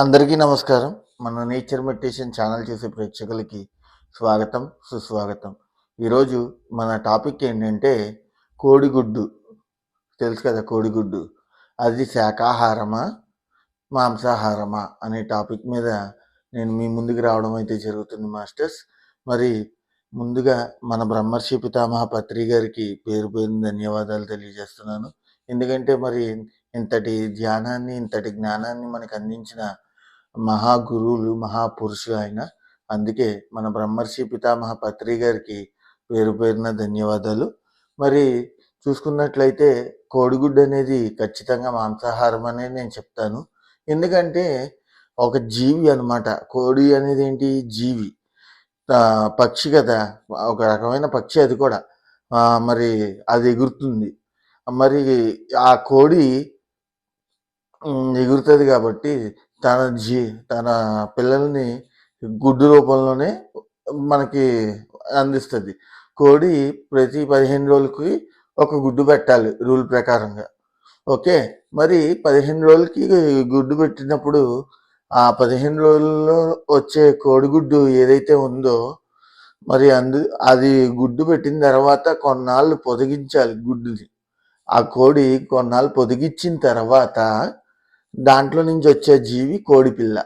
అందరికీ నమస్కారం. మన నేచర్ మెడిటేషన్ ఛానల్ చేసే ప్రేక్షకులకి స్వాగతం సుస్వాగతం. ఈరోజు మన టాపిక్ ఏంటంటే కోడిగుడ్డు. తెలుసు కదా కోడిగుడ్డు. అది శాకాహారమా మాంసాహారమా అనే టాపిక్ మీద నేను మీ ముందుకు రావడం అయితే జరుగుతుంది మాస్టర్స్. మరి ముందుగా మన బ్రహ్మర్షి పితామహ పత్రి గారికి పేరు పేరు ధన్యవాదాలు తెలియజేస్తున్నాను. ఎందుకంటే మరి ఇంతటి ధ్యానాన్ని ఇంతటి జ్ఞానాన్ని మనకు అందించిన మహా గురువులు మహాపురుషులు ఆయన అందుకే మన బ్రహ్మర్షి పితామహ పత్రి గారికి పేరు పేరున ధన్యవాదాలు. మరి చూసుకున్నట్లయితే కోడిగుడ్డు అనేది ఖచ్చితంగా మాంసాహారం అనేది నేను చెప్తాను. ఎందుకంటే ఒక జీవి అన్నమాట. కోడి అనేది ఏంటి? జీవి. పక్షి కదా. ఒక రకమైన పక్షి అది కూడా. మరి అది ఎగురుతుంది. మరి ఆ కోడి ఎగురుతుంది కాబట్టి తన జీ తన పిల్లల్ని గుడ్డు రూపంలోనే మనకి అందిస్తుంది. కోడి ప్రతి పదిహేను రోజులకి ఒక గుడ్డు పెట్టాలి రూల్ ప్రకారంగా. ఓకే? మరి పదిహేను రోజులకి గుడ్డు పెట్టినప్పుడు ఆ పదిహేను రోజుల్లో వచ్చే కోడిగుడ్డు ఏదైతే ఉందో మరి అందు అది గుడ్డు పెట్టిన తర్వాత కొన్నాళ్ళు పొదిగించాలి గుడ్డుని. ఆ కోడి కొన్నాళ్ళు పొదిగించిన తర్వాత దాంట్లో నుంచి వచ్చే జీవి కోడిపిల్ల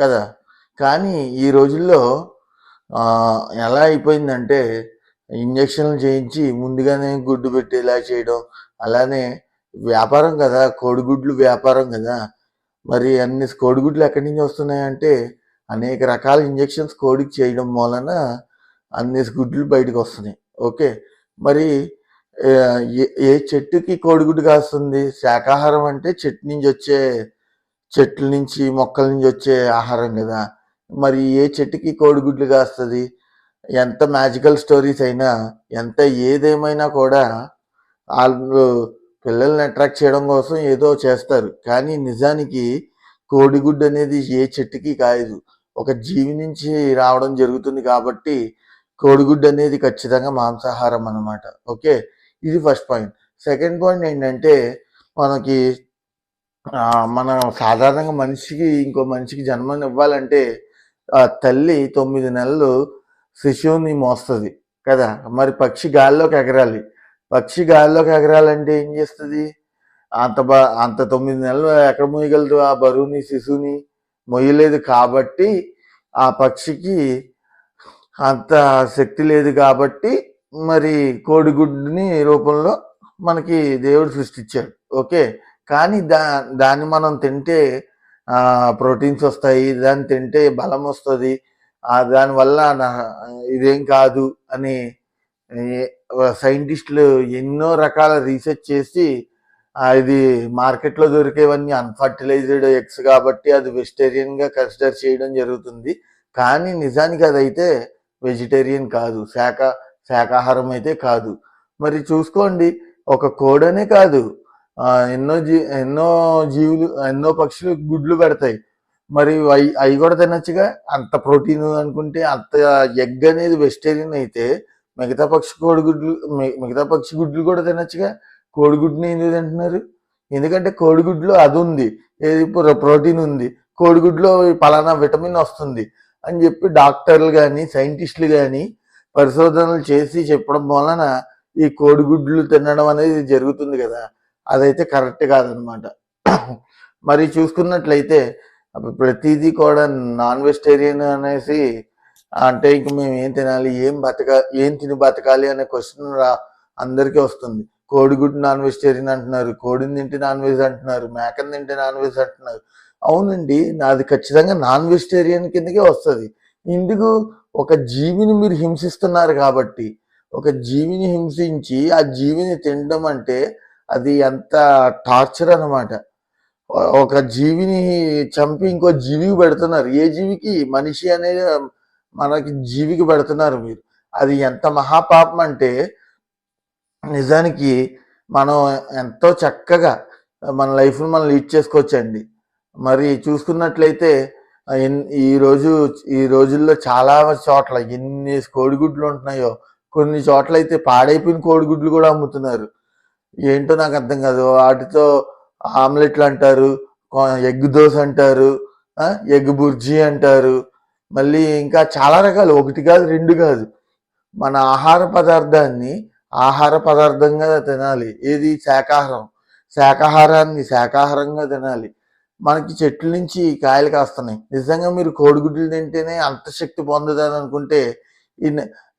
కదా? కానీ ఈ రోజుల్లో ఎలా అయిపోయిందంటే ఇంజక్షన్లు చేయించి ముందుగానే గుడ్డు పెట్టేలా చేయడం అలానే వ్యాపారం కదా? కోడిగుడ్లు వ్యాపారం కదా? మరి అన్ని కోడిగుడ్లు ఎక్కడి నుంచి వస్తున్నాయంటే అనేక రకాల ఇంజక్షన్స్ కోడికి చేయడం వలన అన్ని గుడ్లు బయటకు వస్తున్నాయి. ఓకే? మరి ఏ ఏ చెట్టుకి కోడిగుడ్డు కాస్తుంది? శాకాహారం అంటే చెట్టు నుంచి వచ్చే చెట్ల నుంచి మొక్కల నుంచి వచ్చే ఆహారం కదా. మరి ఏ చెట్టుకి కోడిగుడ్లు కాస్తుంది? ఎంత మ్యాజికల్ స్టోరీస్ అయినా ఎంత ఏదేమైనా కూడా వాళ్ళు పిల్లల్ని అట్రాక్ట్ చేయడం కోసం ఏదో చేస్తారు. కానీ నిజానికి కోడిగుడ్డు అనేది ఏ చెట్టుకి కాయదు ఒక జీవి నుంచి రావడం జరుగుతుంది కాబట్టి కోడిగుడ్డు అనేది ఖచ్చితంగా మాంసాహారం అన్నమాట. ఓకే? ఇది ఫస్ట్ పాయింట్ సెకండ్ పాయింట్ ఏంటంటే మనకి మన సాధారణంగా మనిషికి ఇంకో మనిషికి జన్మనివ్వాలంటే ఆ తల్లి తొమ్మిది నెలలు శిశువుని మోస్తుంది కదా? మరి పక్షి గాల్లోకి ఎగరాలి. పక్షి గాల్లోకి ఎగరాలంటే ఏం చేస్తుంది? అంత బా అంత తొమ్మిది నెలలు ఎక్కడ మోయగలదు ఆ బరువుని శిశువుని మొయ్యలేదు కాబట్టి ఆ పక్షికి అంత శక్తి లేదు కాబట్టి మరి కోడిగుడ్డుని రూపంలో మనకి దేవుడు సృష్టించాడు. ఓకే? కానీ దా దాన్ని మనం తింటే ప్రోటీన్స్ వస్తాయి దాన్ని తింటే బలం వస్తుంది దానివల్ల నా- ఇదేం కాదు అని సైంటిస్టులు ఎన్నో రకాల రీసెర్చ్ చేసి ఇది మార్కెట్లో దొరికేవన్నీ అన్ఫర్టిలైజ్డ్ ఎగ్స్ కాబట్టి అది వెజిటేరియన్గా కన్సిడర్ చేయడం జరుగుతుంది. కానీ నిజానికి అదైతే వెజిటేరియన్ కాదు. శాఖ శాకాహారం అయితే కాదు. మరి చూసుకోండి ఒక కోడనే కాదు. ఎన్నో జీ ఎన్నో జీవులు ఎన్నో పక్షులు గుడ్లు పెడతాయి. మరి అవి అవి కూడా తినొచ్చుగా? అంత ప్రోటీన్ అనుకుంటే అంత ఎగ్ అనేది వెజిటేరియన్ అయితే మిగతా పక్షి కోడిగుడ్లు మిగతా పక్షి గుడ్లు కూడా తినొచ్చుగా? కోడిగుడ్ని ఎందుకు తింటున్నారు? ఎందుకంటే కోడిగుడ్లో అది ఉంది. ఏది ప్రోటీన్ ఉంది. కోడిగుడ్లో పలానా విటమిన్ వస్తుంది అని చెప్పి డాక్టర్లు కానీ సైంటిస్టులు కానీ పరిశోధనలు చేసి చెప్పడం వలన ఈ కోడిగుడ్లు తినడం అనేది జరుగుతుంది కదా. అదైతే కరెక్ట్ కాదనమాట. మరి చూసుకున్నట్లయితే ప్రతిదీ కూడా నాన్ వెజిటేరియన్ అనేసి అంటే ఇంక మేము ఏం తినాలి ఏం బతక ఏం తిని బతకాలి అనే క్వశ్చన్ రా అందరికీ వస్తుంది. కోడిగుడ్డు నాన్ వెజిటేరియన్ అంటున్నారు కోడిని తింటే నాన్ వెజ్ అంటున్నారు మేకని తింటే నాన్ వెజ్ అంటున్నారు. అవునండి నాది ఖచ్చితంగా నాన్ వెజిటేరియన్ కిందకే వస్తుంది. ఇందుకు ఒక జీవిని మీరు హింసిస్తున్నారు కాబట్టి ఒక జీవిని హింసించి ఆ జీవిని తినడం అంటే అది ఎంత టార్చర్ అన్నమాట. ఒక జీవిని చంపి ఇంకో జీవికి పెడుతున్నారు. ఏ జీవికి? మనిషి అనేది మనకి జీవికి పెడుతున్నారు మీరు. అది ఎంత మహాపాపం అంటే నిజానికి మనం ఎంతో చక్కగా మన లైఫ్ని మనం లీడ్ చేసుకోవచ్చండి. మరి చూసుకున్నట్లయితే ఈ రోజు ఈ రోజుల్లో చాలా చోట్ల ఎన్ని కోడిగుడ్లు ఉంటున్నాయో కొన్ని చోట్ల అయితే పాడైపోయిన కోడిగుడ్లు కూడా అమ్ముతున్నారు. ఏంటో నాకు అర్థం కాదు. వాటితో ఆమ్లెట్లు అంటారు ఎగ్ దోశ అంటారు ఎగ్ బుర్జీ అంటారు. మళ్ళీ ఇంకా చాలా రకాలు ఒకటి కాదు రెండు కాదు. మన ఆహార పదార్థాన్ని ఆహార పదార్థంగా తినాలి. ఏది? శాకాహారం. శాకాహారాన్ని శాకాహారంగా తినాలి. మనకి చెట్ల నుంచి కాయలు కాస్తున్నాయి. నిజంగా మీరు కోడిగుడ్లు తింటేనే అంత శక్తి పొందుతారు అనుకుంటే ఈ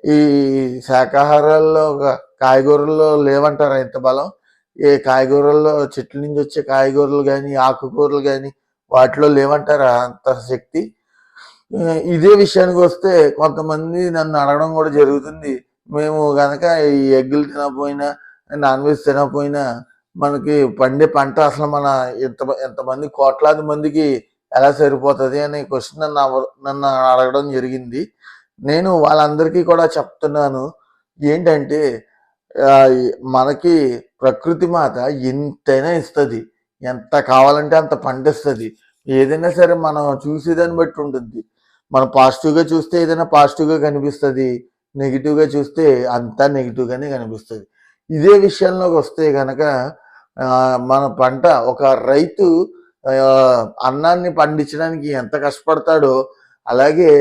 ఈ శాకాహారాల్లో ఒక- కాయగూరల్లో లేవంటారా ఎంత బలం? ఏ కాయగూరల్లో చెట్ల నుంచి వచ్చే కాయగూరలు కానీ ఆకుకూరలు కానీ వాటిలో లేవంటారా అంత శక్తి? ఇదే విషయానికి వస్తే కొంతమంది నన్ను అడగడం కూడా జరుగుతుంది. మేము కనుక ఈ ఎగ్గులు తినకపోయినా నాన్ వెజ్ తినకపోయినా మనకి పండే పంట అసలు మన ఎంత ఎంతమంది కోట్లాది మందికి ఎలా సరిపోతుంది అనే క్వశ్చన్ నన్ను నన్ను అడగడం జరిగింది. నేను వాళ్ళందరికీ కూడా చెప్తున్నాను. ఏంటంటే మనకి ప్రకృతి మాత ఎంతైనా ఇస్తుంది. ఎంత కావాలంటే అంత పండిస్తుంది. ఏదైనా సరే మనం చూసేదాన్ని బట్టి ఉంటుంది. మనం పాజిటివ్గా చూస్తే ఏదైనా పాజిటివ్గా కనిపిస్తుంది. నెగిటివ్గా చూస్తే అంతా నెగిటివ్గానే కనిపిస్తుంది. ఇదే విషయంలోకి వస్తే కనుక మన పంట ఒక రైతు అన్నాన్ని పండించడానికి ఎంత కష్టపడతాడో అలాగే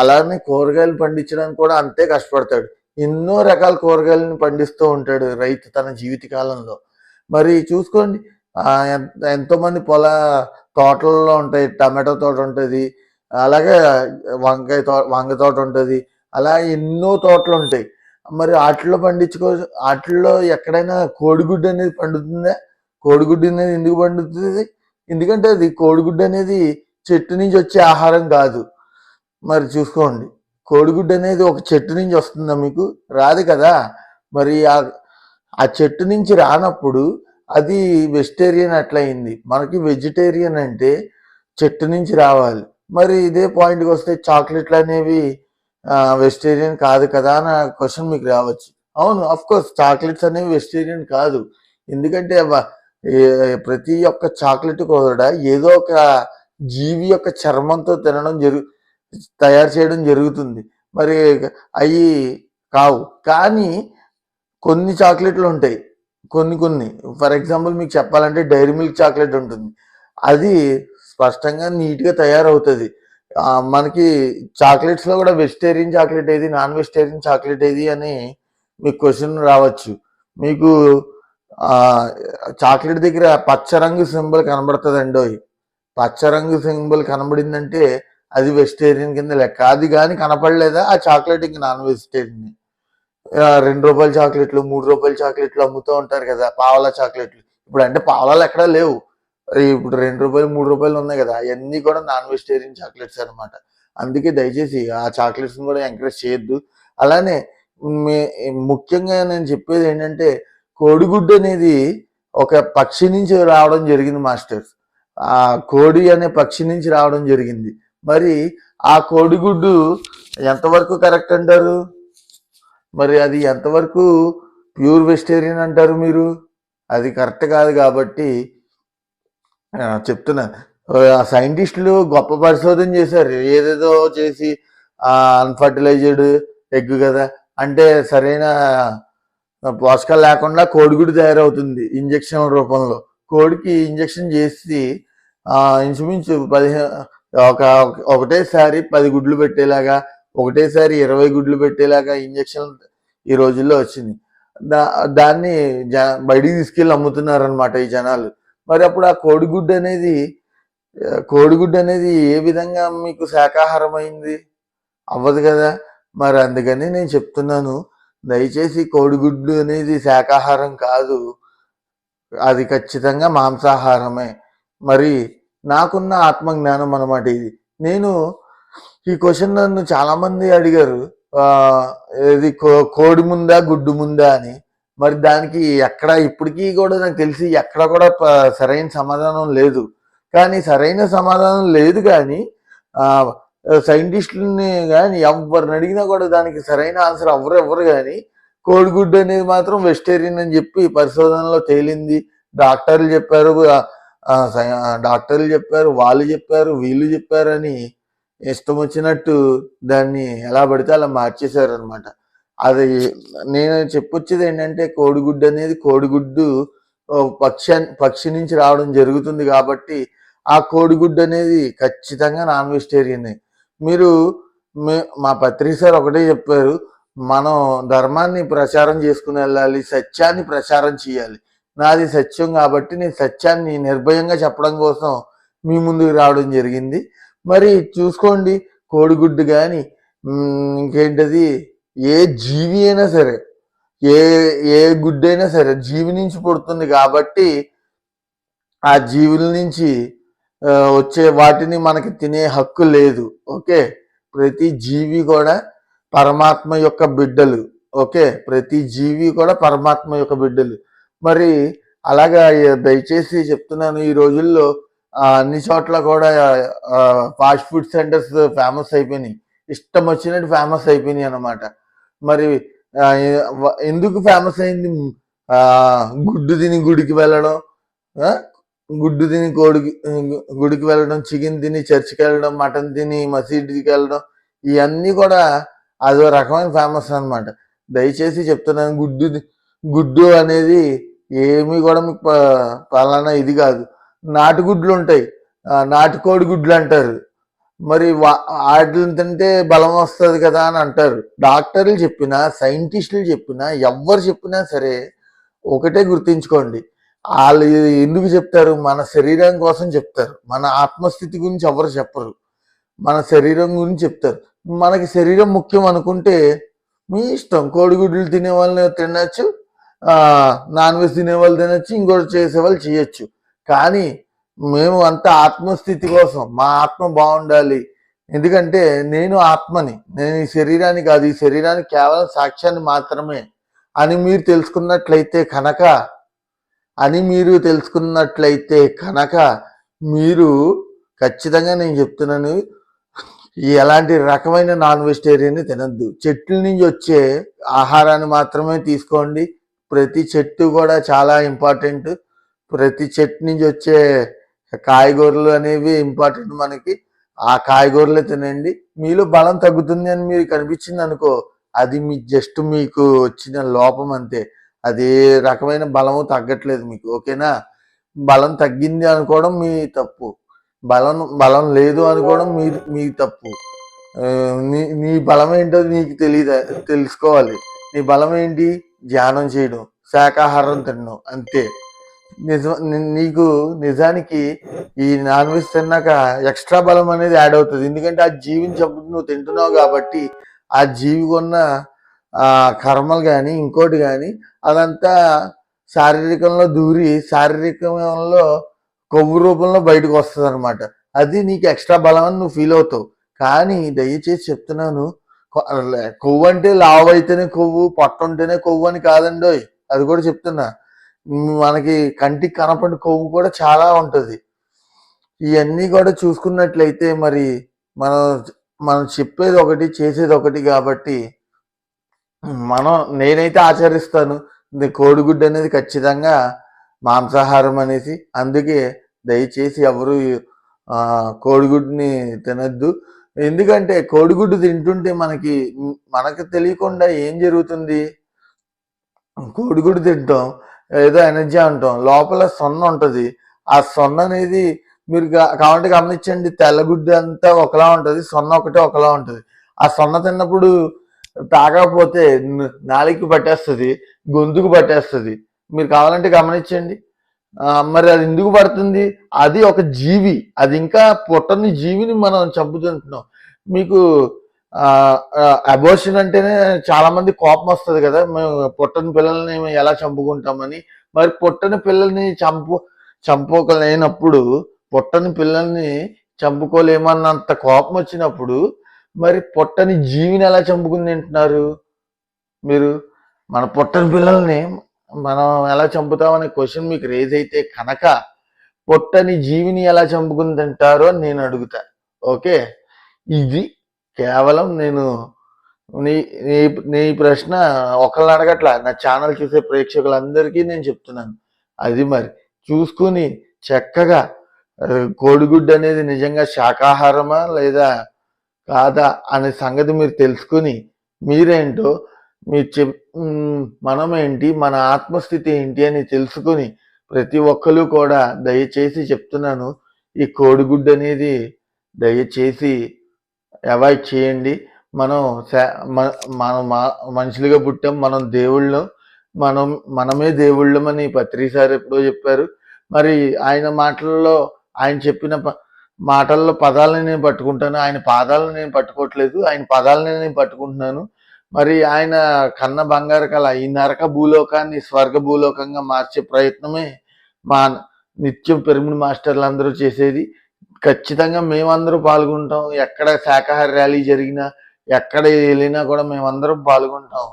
అలానే కూరగాయలు పండించడానికి కూడా అంతే కష్టపడతాడు. ఎన్నో రకాల కూరగాయలను పండిస్తూ ఉంటాడు రైతు తన జీవిత కాలంలో మరి చూసుకోండి ఎంతోమంది ఎంత ఎంతో పొల తోటలలో ఉంటాయి టమాటో తోట ఉంటుంది అలాగే వంకాయ తో వంగ తోట ఉంటుంది అలా ఎన్నో తోటలు ఉంటాయి. మరి ఆటల్లో పండించుకో ఆటల్లో ఎక్కడైనా కోడిగుడ్డు అనేది పండుతుందా? కోడిగుడ్డు అనేది ఎందుకు పండుతుంది? ఎందుకంటే అది కోడిగుడ్డు అనేది చెట్టు నుంచి వచ్చే ఆహారం కాదు. మరి చూసుకోండి. కోడిగుడ్డు అనేది ఒక చెట్టు నుంచి వస్తుందా మీకు? రాదు కదా. మరి ఆ ఆ చెట్టు నుంచి రానప్పుడు అది వెజిటేరియన్ అట్లయింది. మనకి వెజిటేరియన్ అంటే చెట్టు నుంచి రావాలి. మరి ఇదే పాయింట్కి వస్తే చాక్లెట్లు అనేవి వెజిటేరియన్ కాదు కదా అన్న క్వశ్చన్ మీకు రావచ్చు. అవును అఫ్ కోర్స్ చాక్లెట్స్ అనేవి వెజిటేరియన్ కాదు. ఎందుకంటే ప్రతి ఒక్క చాక్లెట్ కూడా ఏదో ఒక జీవి యొక్క చర్మంతో తినడం జరుగు తయారు చేయడం జరుగుతుంది. మరి అవి కావు. కానీ కొన్ని చాక్లెట్లు ఉంటాయి. కొన్ని కొన్ని. ఫర్ ఎగ్జాంపుల్ మీకు చెప్పాలంటే డైరీ మిల్క్ చాక్లెట్ ఉంటుంది. అది స్పష్టంగా నీట్గా తయారవుతుంది. మనకి చాక్లెట్స్లో కూడా వెజిటేరియన్ చాక్లెట్ ఏది నాన్ వెజిటేరియన్ చాక్లెట్ ఏది అని మీకు క్వశ్చన్ రావచ్చు. మీకు చాక్లెట్ దగ్గర పచ్చ రంగు సింబల్ కనబడుతుందండి పచ్చ రంగు సింబల్ కనబడిందంటే అది వెజిటేరియన్ కింద లెక్క. అది కానీ కనపడలేదా? ఆ చాక్లెట్ ఇంక నాన్ వెజిటేరియన్ రెండు రూపాయల చాక్లెట్లు మూడు రూపాయల చాక్లెట్లు అమ్ముతూ ఉంటారు కదా పావలా చాక్లెట్లు ఇప్పుడు అంటే పావలాలు ఎక్కడా లేవు. ఇప్పుడు రెండు రూపాయలు మూడు రూపాయలు ఉన్నాయి కదా అవన్నీ కూడా నాన్ వెజిటేరియన్ చాక్లెట్స్ అనమాట అందుకే దయచేసి ఆ చాక్లెట్స్ని కూడా ఎంకరేజ్ చేయొద్దు. అలానే మే- ముఖ్యంగా నేను చెప్పేది ఏంటంటే కోడిగుడ్డు అనేది ఒక పక్షి నుంచి రావడం జరిగింది మాస్టర్స్. ఆ కోడి అనే పక్షి నుంచి రావడం జరిగింది. మరి ఆ కోడిగుడ్డు ఎంతవరకు కరెక్ట్ అంటారు? మరి అది ఎంతవరకు ప్యూర్ వెజిటేరియన్ అంటారు మీరు? అది కరెక్ట్ కాదు కాబట్టి చెప్తున్నా. ఆ సైంటిస్టులు గొప్ప పరిశోధన చేశారు. ఏదేదో చేసి అన్ఫర్టిలైజ్డ్ ఎగ్ కదా. అంటే సరైన పోషకాలు లేకుండా కోడిగుడ్డు తయారవుతుంది ఇంజెక్షన్ రూపంలో. కోడికి ఇంజెక్షన్ చేసి ఇంచుమించు పదిహేను ఒక ఒకటేసారి పది గుడ్లు పెట్టేలాగా ఒకటేసారి ఇరవై గుడ్లు పెట్టేలాగా ఇంజెక్షన్ ఈ రోజుల్లో వచ్చింది. దా దాన్ని జ బయటికి తీసుకెళ్ళి అమ్ముతున్నారు అనమాట ఈ జనాలు. మరి అప్పుడు ఆ కోడిగుడ్డు అనేది కోడిగుడ్డు అనేది ఏ విధంగా మీకు శాకాహారం అయింది అవ్వదు కదా. మరి అందుకని నేను చెప్తున్నాను దయచేసి కోడిగుడ్డు అనేది శాకాహారం కాదు. అది ఖచ్చితంగా మాంసాహారమే. మరి నాకున్న ఆత్మజ్ఞానం అన్నమాట ఇది. నేను ఈ క్వశ్చన్ నన్ను చాలామంది అడిగారు ఇది కో- కోడి ముందా గుడ్డు ముందా అని. మరి దానికి ఎక్కడ ఇప్పటికీ కూడా నాకు తెలిసి ఎక్కడ కూడా సరైన సమాధానం లేదు. కానీ సరైన సమాధానం లేదు కానీ ఆ సైంటిస్టులని కానీ ఎవరిని అడిగినా కూడా దానికి సరైన ఆన్సర్ ఎవరు ఎవరు కానీ కోడిగుడ్డు అనేది మాత్రం వెజిటేరియన్ అని చెప్పి పరిశోధనలో తేలింది. డాక్టర్లు చెప్పారు డాక్టర్లు చెప్పారు వాళ్ళు చెప్పారు వీళ్ళు చెప్పారని ఇష్టం వచ్చినట్టు దాన్ని ఎలా పడితే అలా మార్చేశారు అనమాట అది నేను చెప్పొచ్చేది ఏంటంటే కోడిగుడ్డు అనేది కోడిగుడ్డు పక్షి పక్షి నుంచి రావడం జరుగుతుంది కాబట్టి ఆ కోడిగుడ్డు అనేది ఖచ్చితంగా నాన్ వెజిటేరియన్. మీరు మే- మా పత్రిక సార్ ఒకటే చెప్పారు మనం ధర్మాన్ని ప్రచారం చేసుకుని వెళ్ళాలి సత్యాన్ని ప్రచారం చేయాలి. నాది సత్యం కాబట్టి నేను సత్యాన్ని నిర్భయంగా చెప్పడం కోసం మీ ముందుకు రావడం జరిగింది. మరి చూసుకోండి కోడిగుడ్డు కానీ ఇంకేంటది? ఏ జీవి అయినా సరే ఏ ఏ గుడ్డైనా సరే జీవి నుంచి పుడుతుంది కాబట్టి ఆ జీవుల నుంచి వచ్చే వాటిని మనకి తినే హక్కు లేదు ఓకే? ప్రతి జీవి కూడా పరమాత్మ యొక్క బిడ్డలు ఓకే? ప్రతి జీవి కూడా పరమాత్మ యొక్క బిడ్డలు. మరి అలాగా దయచేసి చెప్తున్నాను ఈ రోజుల్లో అన్ని చోట్ల కూడా ఫాస్ట్ ఫుడ్ సెంటర్స్ ఫేమస్ అయిపోయినాయి. ఇష్టం వచ్చినట్టు ఫేమస్ అయిపోయినాయి అనమాట మరి ఎందుకు ఫేమస్ అయింది? గుడ్డు తిని గుడికి వెళ్ళడం గుడ్డు తిని కోడికి గుడికి వెళ్ళడం చికెన్ తిని చర్చికి వెళ్ళడం మటన్ తిని మసీదుకి వెళ్ళడం ఇవన్నీ కూడా అదో రకమైన ఫేమస్ అన్నమాట. దయచేసి చెప్తున్నాను గుడ్డు గుడ్డు అనేది ఏమీ కూడా మీకు ప- పలానా ఇది కాదు. నాటుగుడ్లు ఉంటాయి. నాటుకోడి గుడ్లు అంటారు. మరి వా- వాటిని తింటే బలం వస్తుంది కదా అని అంటారు. డాక్టర్లు చెప్పినా సైంటిస్టులు చెప్పినా ఎవ్వరు చెప్పినా సరే ఒకటే గుర్తుంచుకోండి. వాళ్ళు ఎందుకు చెప్తారు? మన శరీరం కోసం చెప్తారు. మన ఆత్మస్థితి గురించి ఎవరు చెప్పరు. మన శరీరం గురించి చెప్తారు. మనకి శరీరం ముఖ్యం అనుకుంటే మీ ఇష్టం. కోడిగుడ్లు తినే వాళ్ళని తినచ్చు నాన్ వెజ్ తినే వాళ్ళు తినచ్చు. ఇంకోటి చేసే వాళ్ళు చేయొచ్చు. కానీ మేము అంతా ఆత్మస్థితి కోసం మా ఆత్మ బాగుండాలి. ఎందుకంటే నేను ఆత్మని నేను ఈ శరీరానికి కాదు ఈ శరీరానికి కేవలం సాక్ష్యాన్ని మాత్రమే అని మీరు తెలుసుకున్నట్లయితే కనుక అని మీరు తెలుసుకున్నట్లయితే కనుక మీరు ఖచ్చితంగా నేను చెప్తున్నాను ఎలాంటి రకమైన నాన్ వెజిటేరియన్ తినద్దు. చెట్ల నుంచి వచ్చే ఆహారాన్ని మాత్రమే తీసుకోండి. ప్రతి చెట్టు కూడా చాలా ఇంపార్టెంట్. ప్రతి చెట్టు నుంచి వచ్చే కాయగూరలు అనేవి ఇంపార్టెంట్ మనకి. ఆ కాయగూరలే తినండి. మీలో బలం తగ్గుతుంది అని మీరు కనిపించింది అనుకో అది మీ జస్ట్ మీకు వచ్చిన లోపం అంతే. అదే రకమైన బలము తగ్గట్లేదు మీకు ఓకేనా? బలం తగ్గింది అనుకోవడం మీ తప్పు. బలం బలం లేదు అనుకోవడం మీ మీ తప్పు. నీ నీ బలం ఏంటో నీకు తెలియదు తెలుసుకోవాలి. నీ బలం ఏంటి? ధ్యానం చేయడం శాకాహారం తినడం అంతే. నిజం నీకు నిజానికి ఈ నాన్ వెజ్ తిన్నాక ఎక్స్ట్రా బలం అనేది యాడ్ అవుతుంది. ఎందుకంటే ఆ జీవిని చంపుతూ నువ్వు తింటున్నావు కాబట్టి ఆ జీవికున్న ఉన్న ఆ కర్మలు కానీ ఇంకోటి కానీ అదంతా శారీరకంలో దూరి శారీరకంలో కొవ్వు రూపంలో బయటకు వస్తుంది అనమాట అది నీకు ఎక్స్ట్రా బలం అని నువ్వు ఫీల్ అవుతావు. కానీ దయచేసి చెప్తున్నాను లే- కొవ్వు అంటే లావు అయితేనే కొవ్వు పొట్ట ఉంటేనే కొవ్వు అని కాదండోయ్. అది కూడా చెప్తున్నా. మనకి కంటికి కనపడి కొవ్వు కూడా చాలా ఉంటుంది. ఇవన్నీ కూడా చూసుకున్నట్లయితే మరి మనం మనం చెప్పేది ఒకటి చేసేది ఒకటి కాబట్టి మనం నేనైతే ఆచరిస్తాను. కోడిగుడ్డు అనేది ఖచ్చితంగా మాంసాహారం అనేసి. అందుకే దయచేసి ఎవరు కోడిగుడ్డుని తినద్దు. ఎందుకంటే కోడిగుడ్డు తింటుంటే మనకి మనకు తెలియకుండా ఏం జరుగుతుంది? కోడిగుడ్డు తింటాం. ఏదో ఎనర్జీ అంటాం. లోపల సొన్న ఉంటుంది. ఆ సొన్న అనేది మీరు కావాలంటే గమనించండి. తెల్లగుడ్డ అంతా ఒకలా ఉంటుంది. సొన్న ఒకటే ఒకలా ఉంటుంది. ఆ సొన్న తిన్నప్పుడు తాగకపోతే నాలికి పట్టేస్తుంది. గొంతుకు పట్టేస్తుంది. మీరు కావాలంటే గమనించండి. మరి అది ఎందుకు పడుతుంది? అది ఒక జీవి. అది ఇంకా పుట్టని జీవిని మనం చంపుతుంటున్నాం. మీకు అబోర్షన్ అంటేనే చాలా మంది కోపం వస్తుంది కదా. మేము పుట్టని పిల్లల్ని మేము ఎలా చంపుకుంటామని. మరి పుట్టని పిల్లల్ని చంపు చంపుకోలేనప్పుడు పుట్టని పిల్లల్ని చంపుకోలేమన్నంత కోపం వచ్చినప్పుడు మరి పుట్టని జీవిని ఎలా చంపుకుని తింటున్నారు మీరు? మన పుట్టని పిల్లల్ని మనం ఎలా చంపుతామనే క్వశ్చన్ మీకు రేజ్ అయితే కనుక పొట్టని జీవిని ఎలా చంపుకుని తింటారో అని నేను అడుగుతా. ఓకే ఇది కేవలం నేను నీ నీ నీ ప్రశ్న ఒకళ్ళని అడగట్లా. నా ఛానల్ చూసే ప్రేక్షకులందరికీ నేను చెప్తున్నాను. అది మరి చూసుకుని చక్కగా కోడిగుడ్డు అనేది నిజంగా శాకాహారమా లేదా కాదా అనే సంగతి మీరు తెలుసుకుని మీరేంటో మీరు చెప్ మనమేంటి మనం ఏంటి మన ఆత్మస్థితి ఏంటి అని తెలుసుకుని ప్రతి ఒక్కరు కూడా దయచేసి చెప్తున్నాను. ఈ కోడిగుడ్డు అనేది దయచేసి అవాయిడ్ చేయండి. మనం శా- మ- మనం మా- మనుషులుగా పుట్టాం. మనం దేవుళ్ళం. మనం మనమే దేవుళ్ళమని పత్రి సార్ ఎప్పుడో చెప్పారు. మరి ఆయన మాటల్లో ఆయన చెప్పిన ప- మాటల్లో పదాలని నేను పట్టుకుంటాను. ఆయన పాదాలను నేను పట్టుకోవట్లేదు. ఆయన పదాలని నేను పట్టుకుంటున్నాను. మరి ఆయన కన్న బంగారు కళ ఈ నరక భూలోకాన్ని స్వర్గ భూలోకంగా మార్చే ప్రయత్నమే మా నిత్యం పెరుముడి మాస్టర్లు అందరూ చేసేది. ఖచ్చితంగా మేమందరూ పాల్గొంటాం. ఎక్కడ శాఖాహార ర్యాలీ జరిగినా ఎక్కడ వెళ్ళినా కూడా మేమందరం పాల్గొంటాం.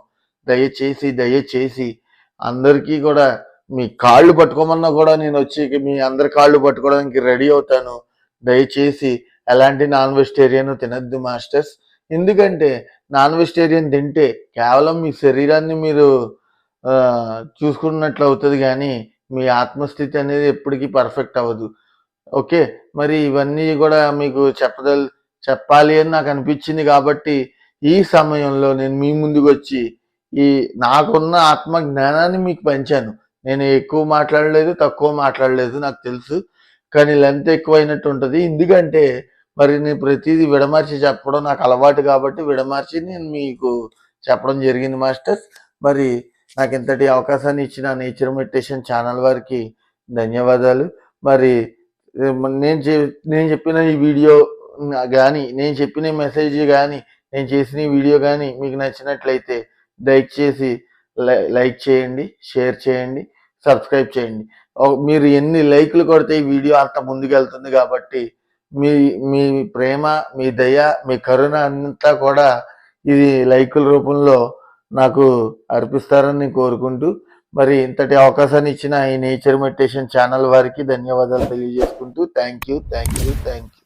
దయచేసి దయచేసి అందరికీ కూడా మీ కాళ్ళు పట్టుకోమన్నా కూడా నేను వచ్చి మీ అందరి కాళ్ళు పట్టుకోవడానికి రెడీ అవుతాను. దయచేసి ఎలాంటి నాన్ వెజిటేరియన్ తినద్దు మాస్టర్స్. ఎందుకంటే నాన్ వెజిటేరియన్ తింటే కేవలం మీ శరీరాన్ని మీరు చూసుకున్నట్లు అవుతుంది కానీ మీ ఆత్మస్థితి అనేది ఎప్పటికీ పర్ఫెక్ట్ అవ్వదు. ఓకే. మరి ఇవన్నీ కూడా మీకు చెప్పదల్ చెప్పాలి అని నాకు అనిపించింది కాబట్టి ఈ సమయంలో నేను మీ ముందుకు వచ్చి ఈ నాకున్న ఆత్మ జ్ఞానాన్ని మీకు పంచాను. నేను ఎక్కువ మాట్లాడలేదు తక్కువ మాట్లాడలేదు నాకు తెలుసు. కానీ లెంత్ ఎక్కువైనట్టు ఉంటుంది. ఎందుకంటే మరి నేను ప్రతిదీ విడమర్చి చెప్పడం నాకు అలవాటు కాబట్టి విడమర్చి నేను మీకు చెప్పడం జరిగింది మాస్టర్స్. మరి నాకు ఇంతటి అవకాశాన్ని ఇచ్చిన నేచర్ మెడిటేషన్ ఛానల్ వారికి ధన్యవాదాలు. మరి నేను చె- నేను చెప్పిన ఈ వీడియో కానీ నేను చెప్పిన మెసేజ్ కానీ నేను చేసిన ఈ వీడియో కానీ మీకు నచ్చినట్లయితే దయచేసి లై- లైక్ చేయండి షేర్ చేయండి సబ్స్క్రైబ్ చేయండి. మీరు ఎన్ని లైక్లు కొడితే ఈ వీడియో అంత ముందుకెళ్తుంది కాబట్టి మీ మీ ప్రేమ మీ దయ మీ కరుణ అంతా కూడా ఇది లైకుల రూపంలో నాకు అర్పిస్తారని కోరుకుంటూ మరి ఇంతటి అవకాశాన్ని ఇచ్చిన ఈ నేచర్ మెడిటేషన్ ఛానల్ వారికి ధన్యవాదాలు తెలియజేసుకుంటూ thank you thank you thank you.